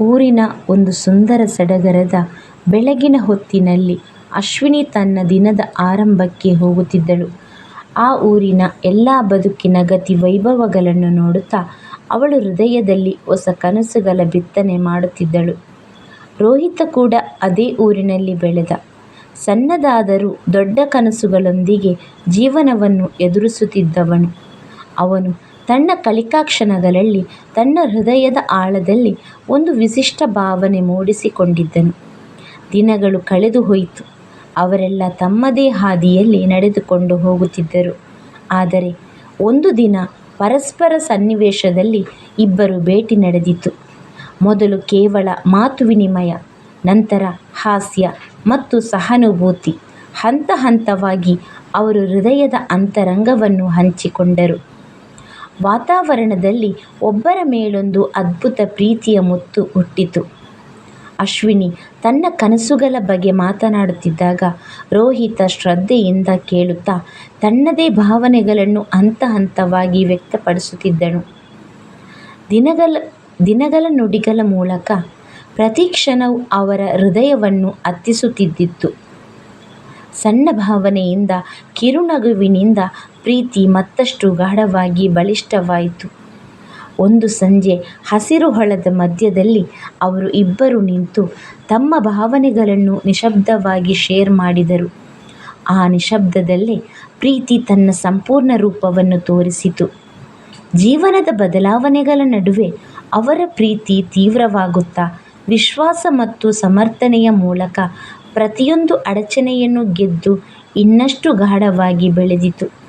ಊರಿನ ಒಂದು ಸುಂದರ ಸಡಗರದ ಬೆಳಗಿನ ಹೊತ್ತಿನಲ್ಲಿ ಅಶ್ವಿನಿ ತನ್ನ ದಿನದ ಆರಂಭಕ್ಕೆ ಹೋಗುತ್ತಿದ್ದಳು. ಆ ಊರಿನ ಎಲ್ಲ ಬದುಕಿನ ಗತಿ ವೈಭವಗಳನ್ನು ನೋಡುತ್ತಾ ಅವಳು ಹೃದಯದಲ್ಲಿ ಹೊಸ ಕನಸುಗಳ ಬಿತ್ತನೆ ಮಾಡುತ್ತಿದ್ದಳು. ರೋಹಿತ ಕೂಡ ಅದೇ ಊರಿನಲ್ಲಿ ಬೆಳೆದ, ಸಣ್ಣದಾದರೂ ದೊಡ್ಡ ಕನಸುಗಳೊಂದಿಗೆ ಜೀವನವನ್ನು ಎದುರಿಸುತ್ತಿದ್ದವನು. ಅವನು ತನ್ನ ಕಲಿಕಾ ಕ್ಷಣಗಳಲ್ಲಿ ತನ್ನ ಹೃದಯದ ಆಳದಲ್ಲಿ ಒಂದು ವಿಶಿಷ್ಟ ಭಾವನೆ ಮೂಡಿಸಿಕೊಂಡಿದ್ದನು. ದಿನಗಳು ಕಳೆದು ಹೋಯಿತು. ಅವರೆಲ್ಲ ತಮ್ಮದೇ ಹಾದಿಯಲ್ಲಿ ನಡೆದುಕೊಂಡು ಹೋಗುತ್ತಿದ್ದರು. ಆದರೆ ಒಂದು ದಿನ ಪರಸ್ಪರ ಸನ್ನಿವೇಶದಲ್ಲಿ ಇಬ್ಬರು ಭೇಟಿ ನಡೆದಿತು. ಮೊದಲು ಕೇವಲ ಮಾತು ವಿನಿಮಯ, ನಂತರ ಹಾಸ್ಯ ಮತ್ತು ಸಹಾನುಭೂತಿ. ಹಂತ ಹಂತವಾಗಿ ಅವರು ಹೃದಯದ ಅಂತರಂಗವನ್ನು ಹಂಚಿಕೊಂಡರು. ವಾತಾವರಣದಲ್ಲಿ ಒಬ್ಬರ ಮೇಲೊಂದು ಅದ್ಭುತ ಪ್ರೀತಿಯ ಮುತ್ತು ಹುಟ್ಟಿತು. ಅಶ್ವಿನಿ ತನ್ನ ಕನಸುಗಳ ಬಗ್ಗೆ ಮಾತನಾಡುತ್ತಿದ್ದಾಗ ರೋಹಿತ ಶ್ರದ್ಧೆಯಿಂದ ಕೇಳುತ್ತಾ ತನ್ನದೇ ಭಾವನೆಗಳನ್ನು ಹಂತ ಹಂತವಾಗಿ ವ್ಯಕ್ತಪಡಿಸುತ್ತಿದ್ದನು. ದಿನಗಳ ದಿನಗಳ ನುಡಿಗಳ ಮೂಲಕ ಪ್ರತಿ ಕ್ಷಣವು ಅವರ ಹೃದಯವನ್ನು ಅತ್ತಿಸುತ್ತಿದ್ದಿತ್ತು ಸಣ್ಣ ಭಾವನೆಯಿಂದ, ಕಿರುನಗುವಿನಿಂದ ಪ್ರೀತಿ ಮತ್ತಷ್ಟು ಗಾಢವಾಗಿ ಬಲಿಷ್ಠವಾಯಿತು. ಒಂದು ಸಂಜೆ ಹಸಿರು ಹೊಲದ ಮಧ್ಯದಲ್ಲಿ ಅವರು ಇಬ್ಬರು ನಿಂತು ತಮ್ಮ ಭಾವನೆಗಳನ್ನು ನಿಶ್ಶಬ್ದವಾಗಿ ಶೇರ್ ಮಾಡಿದರು. ಆ ನಿಶಬ್ದದಲ್ಲೇ ಪ್ರೀತಿ ತನ್ನ ಸಂಪೂರ್ಣ ರೂಪವನ್ನು ತೋರಿಸಿತು. ಜೀವನದ ಬದಲಾವಣೆಗಳ ನಡುವೆ ಅವರ ಪ್ರೀತಿ ತೀವ್ರವಾಗುತ್ತಾ, ವಿಶ್ವಾಸ ಮತ್ತು ಸಮರ್ಥನೆಯ ಮೂಲಕ ಪ್ರತಿಯೊಂದು ಅಡಚಣೆಯನ್ನು ಗೆದ್ದು ಇನ್ನಷ್ಟು ಗಾಢವಾಗಿ ಬೆಳೆದಿತು.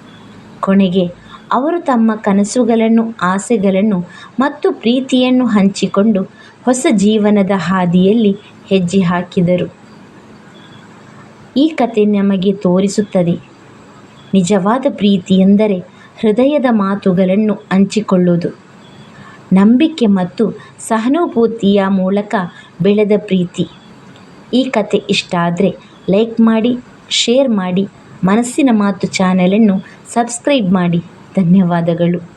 ಕೊನೆಗೆ ಅವರು ತಮ್ಮ ಕನಸುಗಳನ್ನು, ಆಸೆಗಳನ್ನು ಮತ್ತು ಪ್ರೀತಿಯನ್ನು ಹಂಚಿಕೊಂಡು ಹೊಸ ಜೀವನದ ಹಾದಿಯಲ್ಲಿ ಹೆಜ್ಜೆ ಹಾಕಿದರು. ಈ ಕಥೆ ನಮಗೆ ತೋರಿಸುತ್ತದೆ, ನಿಜವಾದ ಪ್ರೀತಿ ಎಂದರೆ ಹೃದಯದ ಮಾತುಗಳನ್ನು ಹಂಚಿಕೊಳ್ಳುವುದು, ನಂಬಿಕೆ ಮತ್ತು ಸಹಾನುಭೂತಿಯ ಮೂಲಕ ಬೆಳೆದ ಪ್ರೀತಿ. ಈ ಕಥೆ ಇಷ್ಟ ಆದರೆ ಲೈಕ್ ಮಾಡಿ, ಶೇರ್ ಮಾಡಿ, ಮನಸ್ಸಿನ ಮಾತು ಚಾನೆಲ್ ಅನ್ನು ಸಬ್ಸ್ಕ್ರೈಬ್ ಮಾಡಿ. ಧನ್ಯವಾದಗಳು.